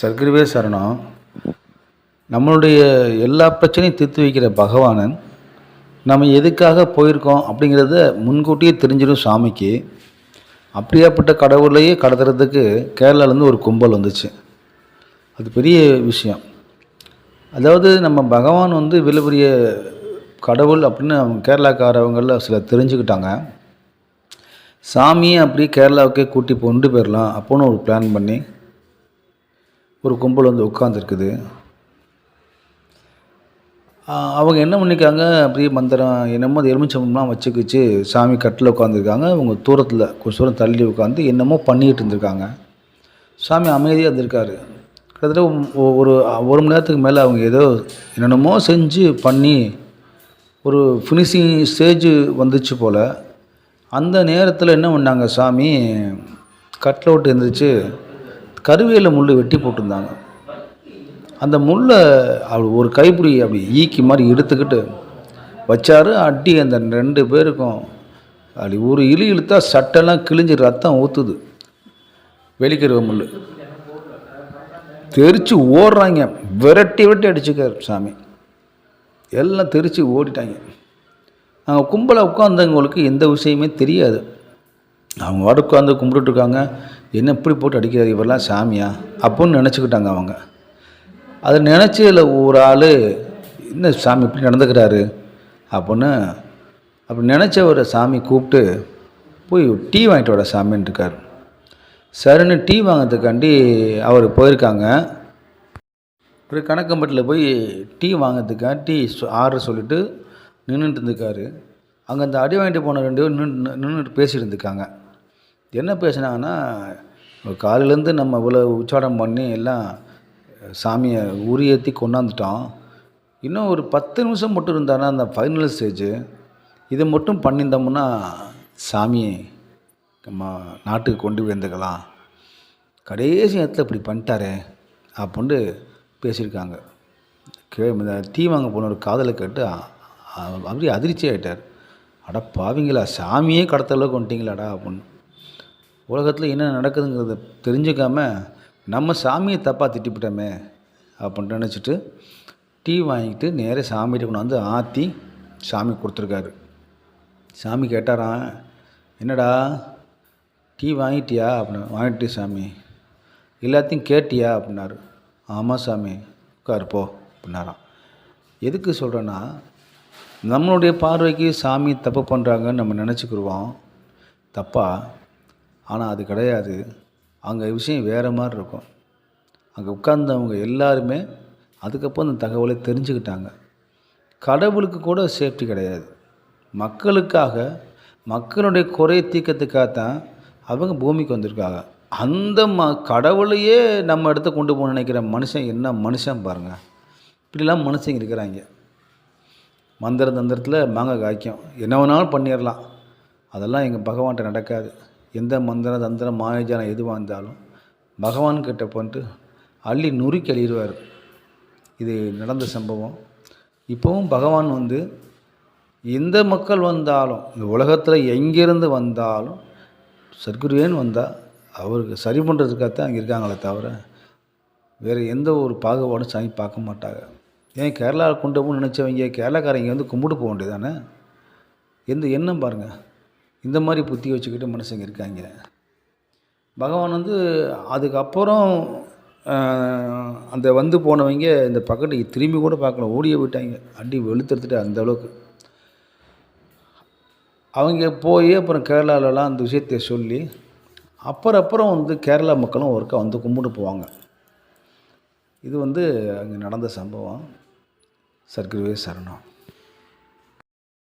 சர்க்கரவே சரணம். நம்மளுடைய எல்லா பிரச்சனையும் தீர்த்து வைக்கிற பகவானன் நம்ம எதுக்காக போயிருக்கோம் அப்படிங்கிறத முன்கூட்டியே தெரிஞ்சிடும் சாமிக்கு. அப்படியாப்பட்ட கடவுளையே கடத்துறதுக்கு கேரளாலேருந்து ஒரு கும்பல் வந்துச்சு. அது பெரிய விஷயம். அதாவது நம்ம பகவான் வந்து இவ்வளோ பெரிய கடவுள் அப்படின்னு அவங்க கேரளாக்காரவங்களில் சில தெரிஞ்சுக்கிட்டாங்க. சாமியை அப்படியே கேரளாவுக்கே கூட்டி கொண்டு போயிடலாம் அப்போன்னு ஒரு பிளான் பண்ணி ஒரு கும்பல் வந்து உட்காந்துருக்குது அவங்க என்ன பண்ணிக்காங்க அப்படியே மந்திரம் என்னமோ அது எலுமிச்சம்பழம்லாம் வச்சுக்கிச்சு. சாமி கட்டில் உட்காந்துருக்காங்க அவங்க தூரத்தில் கொஞ்சம் தூரம் தள்ளி உட்காந்து என்னமோ பண்ணிக்கிட்டு இருந்திருக்காங்க. சாமி அமைதியாக இருந்திருக்காரு. கிட்டத்தட்ட ஒரு ஒரு மணி நேரத்துக்கு மேலே அவங்க ஏதோ என்னென்னமோ செஞ்சு பண்ணி ஒரு ஃபினிஷிங் ஸ்டேஜ் வந்துச்சு போல். அந்த நேரத்தில் என்ன பண்ணாங்க சாமி? கட்டில் விட்டு எழுந்திரிச்சு கருவேல முள் வெட்டி போட்டிருந்தாங்க. அந்த முள்ளை அவள் ஒரு கைப்பிடி அப்படி ஈக்கி மாதிரி எடுத்துக்கிட்டு வச்சாரு. அடி அந்த ரெண்டு பேருக்கும் அப்படி ஒரு இழி இழுத்தா சட்டெல்லாம் கிழிஞ்சு ரத்தம் ஊற்றுது வெளிக்கருவ முள் தெரித்து ஓடுறாங்க. விரட்டி விரட்டி அடிச்சுக்கார் சாமி. எல்லாம் தெரித்து ஓடிட்டாங்க. நாங்கள் கும்பலை உட்காந்தவங்களுக்கு எந்த விஷயமே தெரியாது. அவங்க வாடு உட்காந்து கும்பிட்டுட்டு என்ன இப்படி போட்டு அடிக்கிறார் இவரெல்லாம்? சாமியா? அப்புடின்னு நினச்சிக்கிட்டாங்க அவங்க. அதை நினச்சி ஒரு ஆள் என்ன சாமி இப்படி நடந்துக்கிறாரு? அப்புடின்னு அப்படி நினச்சவரை சாமி கூப்பிட்டு போய் டீ வாங்கிட்டு வர சாமின்னு இருக்கார். சரின்னு டீ வாங்கிறதுக்காண்டி அவர் போயிருக்காங்க. ஒரு கணக்கம்பட்டில் போய் டீ வாங்கிறதுக்காண்டி ஆர்டர் சொல்லிட்டு நின்றுட்டு இருந்திருக்காரு. அங்கே அந்த அடி வாங்கிட்டு போன ரெண்டு பேரும் நின்று நின்றுட்டு பேசிட்டு இருந்திருக்காங்க. என்ன பேசுனாங்கன்னா காலையிலேருந்து நம்ம இவ்வளோ உச்சாடம் பண்ணி எல்லாம் சாமியை உரியேற்றி கொண்டாந்துட்டோம். இன்னும் ஒரு பத்து நிமிஷம் மட்டும் இருந்தானா அந்த ஃபைனல் ஸ்டேஜ் இதை மட்டும் பண்ணியிருந்தோம்னா சாமியை நம்ம நாட்டுக்கு கொண்டு வந்துக்கலாம் கடைசி நேரத்தில் இப்படி பண்ணிட்டாரே அப்படின்ட்டு பேசியிருக்காங்க. கே இந்த டீ வாங்க போன ஒரு காதலை கேட்டு அப்படியே அதிர்ச்சி ஆகிட்டார் அட பாவிங்களா சாமியே கடத்த அளவுக்கு வந்துட்டீங்களாடா அப்படின்னு. உலகத்தில் என்ன நடக்குதுங்கிறத தெரிஞ்சுக்காம நம்ம சாமியை தப்பாக திட்டிவிட்டோமே அப்படின்ட்டு நினச்சிட்டு டீ வாங்கிட்டு நேராக சாமிகிட்ட கொண்டு வந்து ஆற்றி சாமி கொடுத்துருக்காரு. சாமி கேட்டாராம் என்னடா டீ வாங்கிட்டியா? அப்படின்னு வாங்கிட்டு சாமி. எல்லாத்தையும் கேட்டியா? அப்படின்னாரு. ஆமாம் சாமி உட்காரு போ அப்படின்னாராம். எதுக்கு சொல்கிறேன்னா நம்மளுடைய பார்வைக்கு சாமி தப்பு பண்ணுறாங்கன்னு நம்ம நினச்சிக்கிடுவோம் தப்பாக ஆனால் அது கிடையாது. அங்கே விஷயம் வேறு மாதிரி இருக்கும். அங்கே உட்கார்ந்தவங்க எல்லாருமே அதுக்கப்புறம் அந்த தகவலை தெரிஞ்சுக்கிட்டாங்க. கடவுளுக்கு கூட சேஃப்டி கிடையாது. மக்களுக்காக மக்களுடைய குறையை தீர்க்கறதுக்காகத்தான் அவங்க பூமிக்கு வந்திருக்காங்க. அந்த ம கடவுளையே நம்ம இடத்த கொண்டு போக நினைக்கிற மனுஷன் என்ன மனுஷன் பாருங்கள் இப்படிலாம் மனுஷங்க இருக்கிறாங்க. மந்திர தந்திரத்தில் மாங்காய் காய்க்கும். என்ன வேணாலும் பண்ணிடலாம். அதெல்லாம் எங்கள் பகவான்கிட்ட நடக்காது. எந்த மந்திர தந்திரம் மாயஜாலம் எதுவாக இருந்தாலும் பகவான்கிட்ட போன்ட்டு பண்ணிட்டு அள்ளி நுறுக்கி அழிடுவார் இது நடந்த சம்பவம். இப்போவும் பகவான் வந்து எந்த மக்கள் வந்தாலும் இந்த உலகத்தில் எங்கேருந்து வந்தாலும் சர்க்குருவேன்னு வந்தால் அவருக்கு சரி பண்ணுறதுக்காகத்தான் அங்கே இருக்காங்களே தவிர வேறு எந்த ஒரு பாகுபாடும் சாமி பார்க்க மாட்டாங்க. ஏன் கேரளா கொண்டு போகணும்னு நினச்சவங்க கேரளாக்காரங்க வந்து கும்பிட்டு போக வேண்டியதானே எந்த எண்ணம் பாருங்கள் இந்த மாதிரி புத்தி வச்சுக்கிட்டு மனுஷங்க இருக்காங்க. பகவான் வந்து அதுக்கப்புறம் அந்த வந்து போனவங்க இந்த பக்கத்து திரும்பி கூட பார்க்கல ஓடியே விட்டாங்க அடி வெளுத்தெடுத்துட்டு அந்த அளவுக்கு. அவங்க போய் அப்புறம் கேரளாலலாம் அந்த விஷயத்தை சொல்லி அப்புறம் அப்புறம் வந்து கேரளா மக்களும் ஒருக்கா வந்து கும்பிட்டு போவாங்க. இது வந்து அங்கே நடந்த சம்பவம். சர்க்குருவே சரணம்.